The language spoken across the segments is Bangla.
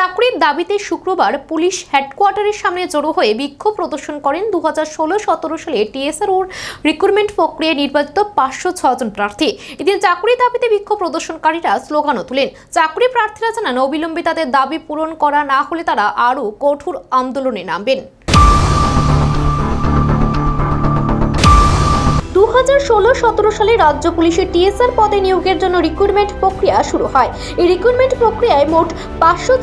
চাকরির দাবিতে শুক্রবার পুলিশ হেডকোয়ার্টারের সামনে জড়ো হয়ে বিক্ষোভ প্রদর্শন করেন দু হাজার ষোলো, সতেরো সালে টিএসআর ওর রিক্রুটমেন্ট প্রক্রিয়ায় নির্বাচিত পাঁচশো ছজন প্রার্থী। এদিন চাকরি দাবিতে বিক্ষোভ প্রদর্শনকারীরা স্লোগানও তুলেন। চাকরি প্রার্থীরা জানান, অবিলম্বে তাদের দাবি পূরণ করা না হলে তারা আরও কঠোর আন্দোলনে নামবেন। হাজার সালে রাজ্য পুলিশের টিএসআর পদে নিয়োগের জন্য রিক্রুটমেন্ট প্রক্রিয়া শুরু হয়। এই রিক্রুটমেন্ট প্রক্রিয়ায় মোট পাঁচশো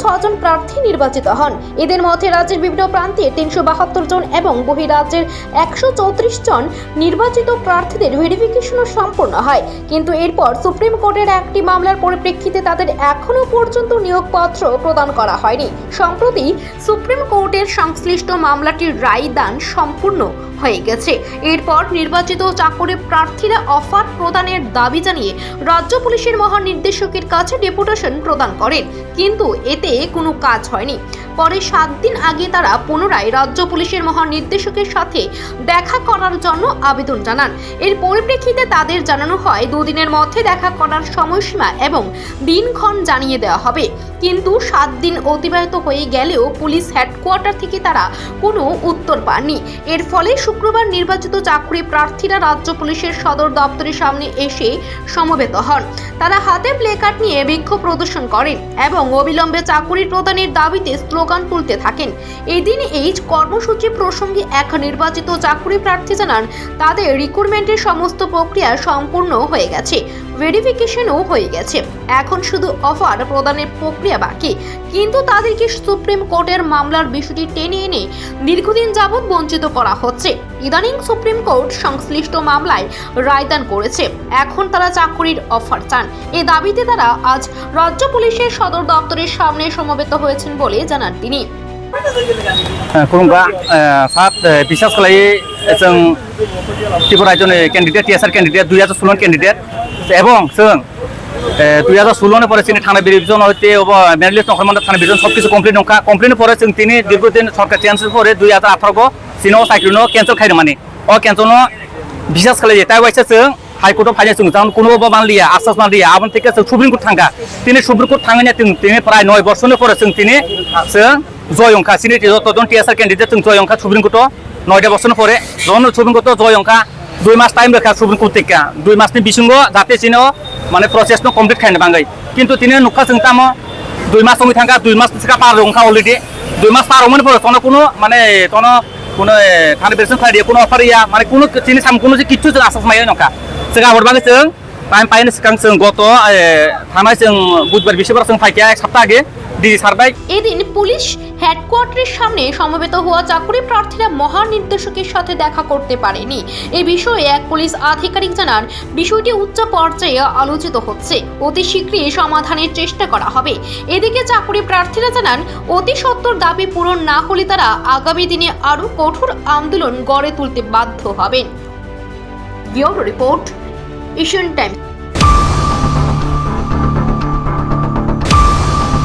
প্রার্থী নির্বাচিত হন। এদের মধ্যে রাজ্যের বিভিন্ন প্রান্তে তিনশো বাহাত্তর জন এবং বহিরাজ্যের একশো চৌত্রিশ জন নির্বাচিত প্রার্থীদের ভেরিফিকেশনও সম্পন্ন হয়। কিন্তু এরপর সুপ্রিম কোর্টের একটি মামলার পরিপ্রেক্ষিতে তাদের এখনও পর্যন্ত নিয়োগপত্র প্রদান করা হয়নি। সম্প্রতি সুপ্রিম কোর্টের সংশ্লিষ্ট মামলাটির রায় দান সম্পূর্ণ হয়ে গেছে। এরপর নির্বাচিত চাকরি প্রার্থীরা অফার প্রদানের দাবি জানিয়ে রাজ্য পুলিশের মহানির্দেশকের কাছে ডেপুটেশন প্রদান করেন। কিন্তু এতে কোনো কাজ হয়নি। পরে সাত দিন আগে তারা পুনরায় রাজ্য পুলিশের মহানির্দেশকের সাথে দেখা করার জন্য আবেদন জানান। এর পরিপ্রেক্ষিতে তাদের জানানো হয়, দুদিনের মধ্যে দেখা করার সময়সীমা এবং দিনক্ষণ জানিয়ে দেওয়া হবে। কিন্তু সাত দিন অতিবাহিত হয়ে গেলেও পুলিশ হেডকোয়ার্টার থেকে তারা কোনো উত্তর পাননি। এর ফলে শুক্রবার নির্বাচিত চাকরি প্রার্থীরা রাজ্য পুলিশের সদর দপ্তরের সামনে এসে সমবেত হন। তারা হাতে প্লেকার্ড নিয়ে বিক্ষোভ প্রদর্শন করেন এবং অবিলম্বে চাকরি প্রদানের দাবিতে স্লোগান তুলতে থাকেন। এদিন এই কর্মসূচি প্রসঙ্গে এক নির্বাচিত চাকরি প্রার্থী জানান, তাদের রিক্রুটমেন্টের সমস্ত প্রক্রিয়া সম্পূর্ণ হয়ে গেছে ভেরিফিকেশনও হয়ে গেছে। এখন শুধু অফার প্রদানের প্রক্রিয়া বাকি। কিন্তু তাদেরকে সুপ্রিম কোর্টের মামলার বিষয়টি টেনে এনে দীর্ঘদিন যাবৎ বঞ্চিত করা হচ্ছে ইদানিং সুপ্রিম কোর্ট সংশ্লিষ্ট মামলায় রায়দান করেছে এখন তারা চাকরির অফার চান এ দাবিতে তারা আজ রাজ্য পুলিশের সদর দপ্তরের সামনে সমবেত হয়েছেন বলে জানান তিনি खुलुमबा सात बिसास खालायो जों त्रिपुरा रायजोनि केन्डिडेट टिएसआर केन्डिडेट दुइ हाजार ষোলো केन्डिडेट এবং जों দুই হাজার ষোলোনে পরে তিনি থানা বিজন হইতে মেনলি নখরমান্ডা থানা বিজন সব কিছু কমপ্লিট নকা কমপ্লিট পরে তিনি। দীর্ঘদিন সরকার চেঞ্জ পরে দুই হাজার আঠারো সিনো চাকরি মানে। নো ক্যান্সেল খাই মানে। অ ক্যান্সেল বিশ্বাস খালাই তাই বাইসে जों হাইকোর্টও ফাইনাল চুন তখন কোনো বাবা মানলিয়া আশ্বাস মানলিয়া আবার থেকে সুপ্রিম কোর্ট থাঙ্গা। তিনি সুপ্রিম কোর্ট থাঙ্গা তিনি প্রায় নয় বছরনে পরে जों তিনি। जों জয় অঙ্কা। সিনি যতজন টিএসআর ক্যান্ডিডেট जों জয় অঙ্কা সুপ্রিম কোর্টও নয়টা বছর পরে যখন সুপ্রিম কোর্টও জয় অঙ্কা দুই মাস টাইম রেখা সুপ্রিম কোর্ট থেকে দুই মাসনি বিসঙ্গ যাতে চিনো মানে প্রসেস নো কমপ্লিট খাইনে বাঙ্গাই। কিন্তু তিনি নুখা চিন্তামো দুই মাস সঙ্গে থাকা, দুই মাস থেকে পার রংখা অলরেডি দুই মাস পার হমনে পরে তনো কোনো মানে তনো কোনো থানে বেরসন খাই কোনো অফার ইয়া মানে কোনো চিনি সাম কোনো যে কিচ্ছু যে আশ্বাস মাইয়া নখা সেগা হরবাঙ্গে চং, পাইন পাইন সিকাং চং গত থানায় চং বুধবার বিশেবার চং এক সপ্তাহ আগে দিদি সারবাই এদিন পুলিশ হেডকোয়ার্টারের সামনে সমবেত হওয়া চাকরি প্রার্থীরা মহানির্দেশকের সাথে দেখা করতে পারেনি। এ বিষয়ে এক পুলিশ আধিকারিক জানান, বিষয়টি উচ্চ পর্যায়ে আলোচিত হচ্ছে। অতি শীঘ্রই সমাধানের চেষ্টা করা হবে। এদিকে চাকরি প্রার্থীরা জানান, অতি সত্বর দাবি পূরণ না হলে তারা আগামী দিনে আরও কঠোর আন্দোলন গড়ে তুলতে বাধ্য হবেন। Bureau report, Asian Times.